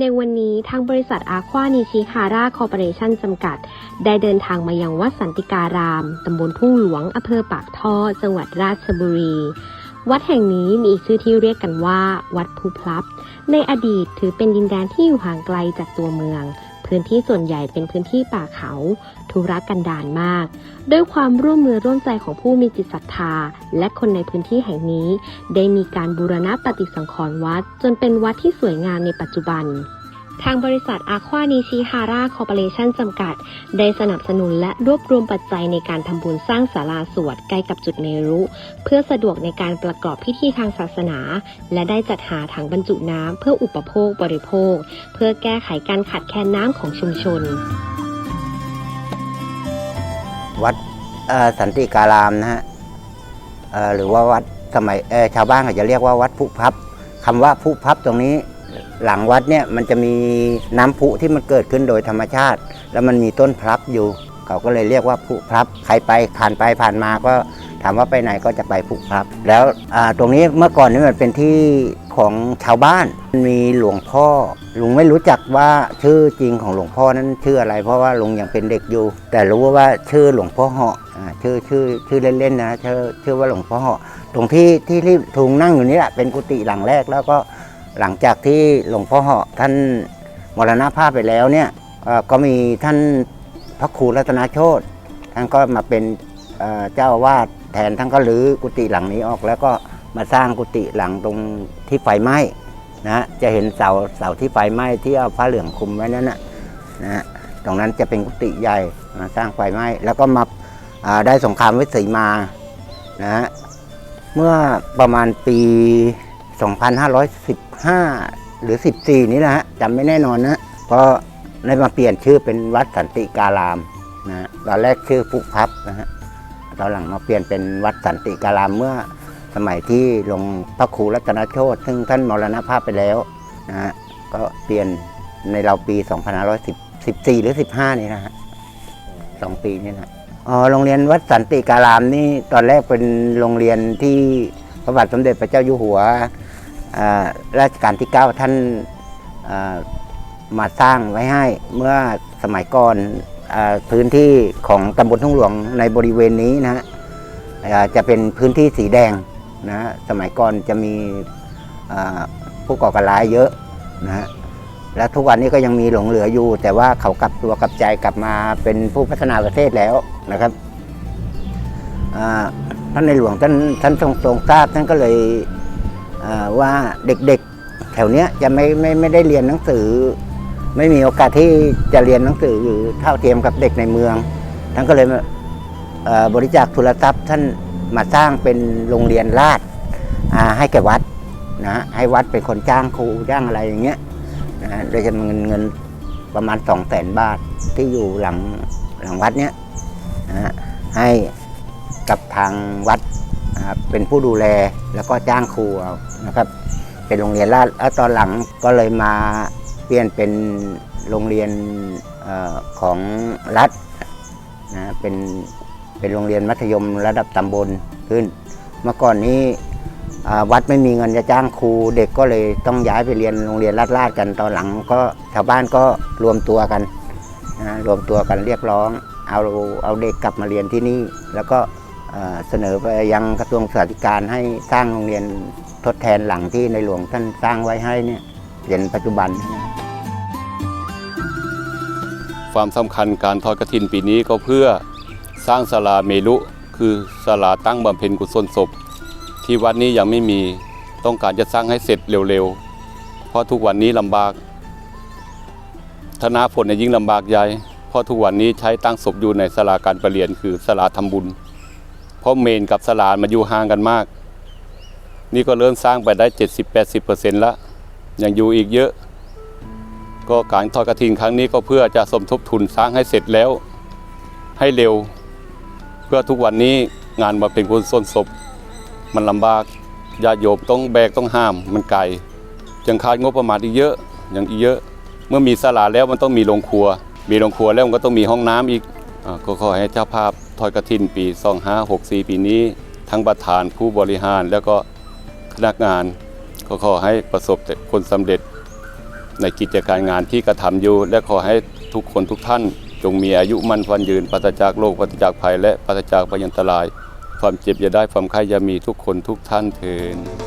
ในวันนี้ทางบริษัทอาควานิชิฮาร่าคอร์ปอเรชั่นจำกัด ได้เดินทางมายังวัดสันติการาม ตำบลทุ่งหลวง อำเภอปากท่อ จังหวัดราชบุรี วัดแห่งนี้มีอีกชื่อที่เรียกกันว่า วัดภูพลับ ในอดีตถือเป็นดินแดนที่อยู่ห่างไกลจากตัวเมือง พื้นที่ส่วนใหญ่เป็นพื้นที่ป่าเขา ทุรกันดารมาก ด้วยความร่วมมือร่วมใจของผู้มีจิตศรัทธา และคนในพื้นที่แห่งนี้ ได้มีการบูรณะปฏิสังขรณ์วัด จนเป็นวัดที่สวยงามในปัจจุบัน ทางบริษัทอาควานิชิฮาร่าคอร์ปอเรชั่นจำกัด ได้สนับสนุนและรวบรวมปัจจัยในการทำบุญสร้างศาลาสวดใกล้กับจุดเมรุ เพื่อสะดวกในการประกอบพิธีทางศาสนา และได้จัดหาถังบรรจุน้ำเพื่ออุปโภคบริโภค เพื่อแก้ไขการขาดแคลนน้ำของชุมชน วัดสันติการามนะฮะหรือว่าวัดสมัยชาวบ้านเขาจะเรียกว่าวัดพุพับคำว่าพุพับตรงนี้ หลังวัดเนี่ยมันจะมีน้ำพุที่มันเกิดขึ้นโดยธรรมชาติ แล้วมันมีต้นพลับอยู่ เขาก็เลยเรียกว่าพุพลับ ใครไปผ่านไปผ่านมาก็ถามว่าไปไหนก็จะไปพุพลับ แล้วตรงนี้เมื่อก่อนนี่มันเป็นที่ของชาวบ้านมีหลวงพ่อลุงไม่รู้จักว่าชื่อจริงของหลวงพ่อนั้นชื่ออะไร เพราะว่าลุงยังเป็นเด็กอยู่ แต่รู้ว่าชื่อหลวงพ่อเหาะชื่อชื่อชื่อเล่นๆนะชื่อชื่อว่าหลวงพ่อเหาะตรงที่ที่ที่ทุงนั่งอยู่นี่แหละเป็นกุฏิหลังแรกแล้วก็ หลังจากที่หลวงพ่อเหาะท่านมรณภาพไปแล้วเนี่ยก็มีท่านพระครูรัตนโชตท่านก็มาเป็นเจ้าอาวาสแทนท่านก็รื้อกุฏิหลังนี้ออก แล้วก็มาสร้างกุฏิหลังตรงที่ไฟไหม้นะจะเห็นเสาเสาที่ไฟไหม้ที่เอาผ้าเหลืองคลุมไว้นั่นนะนะฮะตรงนั้นจะเป็นกุฏิใหญ่มาสร้างไฟไหม้แล้วก็มาาได้สงครามวิสีมานะเมื่อประมาณปี 2515 หรือ 14 นี้นะฮะจำไม่แน่นอนนะก็ได้มาเปลี่ยนชื่อเป็นวัดสันติการามนะตอนแรกชื่อพุพับนะฮะตอนหลังมาเปลี่ยนเป็นวัดสันติการามเมื่อสมัยที่หลวงพระครูรัตนโชตซึ่งท่านมรณภาพไปแล้วนะฮะก็เปลี่ยนในเราปี 2514 หรือ 15 นี่นะฮะสองปีนี่นะอ๋อโรงเรียนวัดสันติการามนี่ตอนแรกเป็นโรงเรียนที่พระบาทสมเด็จพระเจ้าอยู่หัว อ่ารัชกาลที่ 9 ท่านอ่ามาสร้างไว้ให้เมื่อสมัยก่อนอพื้นที่ของตำบลทุ่งหลวงในบริเวณนี้นะฮะจะเป็นพื้นที่สีแดงนะฮะสมัยก่อนจะมีผู้ก่อการร้ายเยอะนะฮะและทุกวันนี้ก็ยังมีหลงเหลืออยู่ แต่ว่าเขากลับตัวกลับใจกลับมาเป็นผู้พัฒนาประเทศแล้วนะครับท่านในหลวงท่านท่านทรงทรงทราบท่านก็เลย ว่าเด็กๆ แถวเนี้ยจะไม่ไม่ไม่ได้เรียนหนังสือ ไม่มีโอกาสที่จะเรียนหนังสือหรือเท่าเทียมกับเด็กในเมืองท่านก็เลยบริจาคทุนทรัพย์ท่านมาสร้างเป็นโรงเรียนราชให้แก่วัดนะให้วัดเป็นคนจ้างครูจ้างอะไรอย่างเงี้ยนะโดยจำนวนเงินประมาณ2 0 0แสนบาทที่อยู่หลังหลังวัดเนี้ยนะให้กับทางวัด นะครับเป็นผู้ดูแลแล้วก็จ้างครูเอานะครับ เป็นโรงเรียนราชแล้วตอนหลังก็เลยมาเปลี่ยนเป็นโรงเรียนออของรัฐนะเป็นเป็นโรงเรียนมัธยมระดับตำบลขึ้น เมื่อก่อนนี้วัดไม่มีเงินจะจ้างครูเด็กก็เลยต้องย้ายไปเรียนโรงเรียนลาดๆกันตอนหลัง ก็ชาวบ้านก็รวมตัวกันนะรวมตัวกันเรียกร้องเอาเอาเด็กกลับมาเรียนที่นี่ แล้วก็ เสนอไปยังกระทรวงศึกษาธิการให้สร้างโรงเรียนทดแทนหลังที่ในหลวงท่านสร้างไว้ให้เนี่ยเป็นปัจจุบัน ความสำคัญการทอดกระถินปีนี้ก็เพื่อสร้างศาลาเมลุคือศาลาตั้งบำเพ็ญกุศลศพ ที่วัดนี้ยังไม่มีต้องการจะสร้างให้เสร็จเร็วๆ เพราะทุกวันนี้ลำบากธนาฝนเนี่ยยิ่งลำบากใหญ่เพราะทุกวันนี้ใช้ตั้งศพอยู่ในศาลาการประเรียนคือศาลาทำบุญ เพราะเมนกับศาลานมาอยู่ห่างกันมาก นี่ก็เริ่มสร้างไปได้ 70-80%แล้วยังอยู่อีกเยอะ ก็การทอดกระถินครั้งนี้ก็เพื่อจะสมทบทุนสร้างให้เสร็จแล้ว ให้เร็ว เพื่อทุกวันนี้งานมาเป็นคนส้นศพ มันลำบากญาติโยมต้องแบกต้องห้าม มันไกลยังขาดงบประมาณอีกเยอะอยังอีกเยอะ เมื่อมีศาลาแล้วมันต้องมีโรงครัว มีโรงครัวแล้วมันก็ต้องมีห้องน้ำอีกอก็ขอให้เจ้าภาพ ทอดกระถินปี2564 ปีนี้ ทั้งประธานผู้บริหารแล้วก็พนักงานก็ขอให้ประสบแต่ผลสำเร็จในกิจการงานที่กระทำอยู่ และขอให้ทุกคนทุกท่าน จงมีอายุมั่นฟันยืนปราศจากโรคปราศจากภัยและปราศจากพยันตราย ความเจ็บอย่าได้ความไข้อย่ามีทุกคนทุกท่านเถิด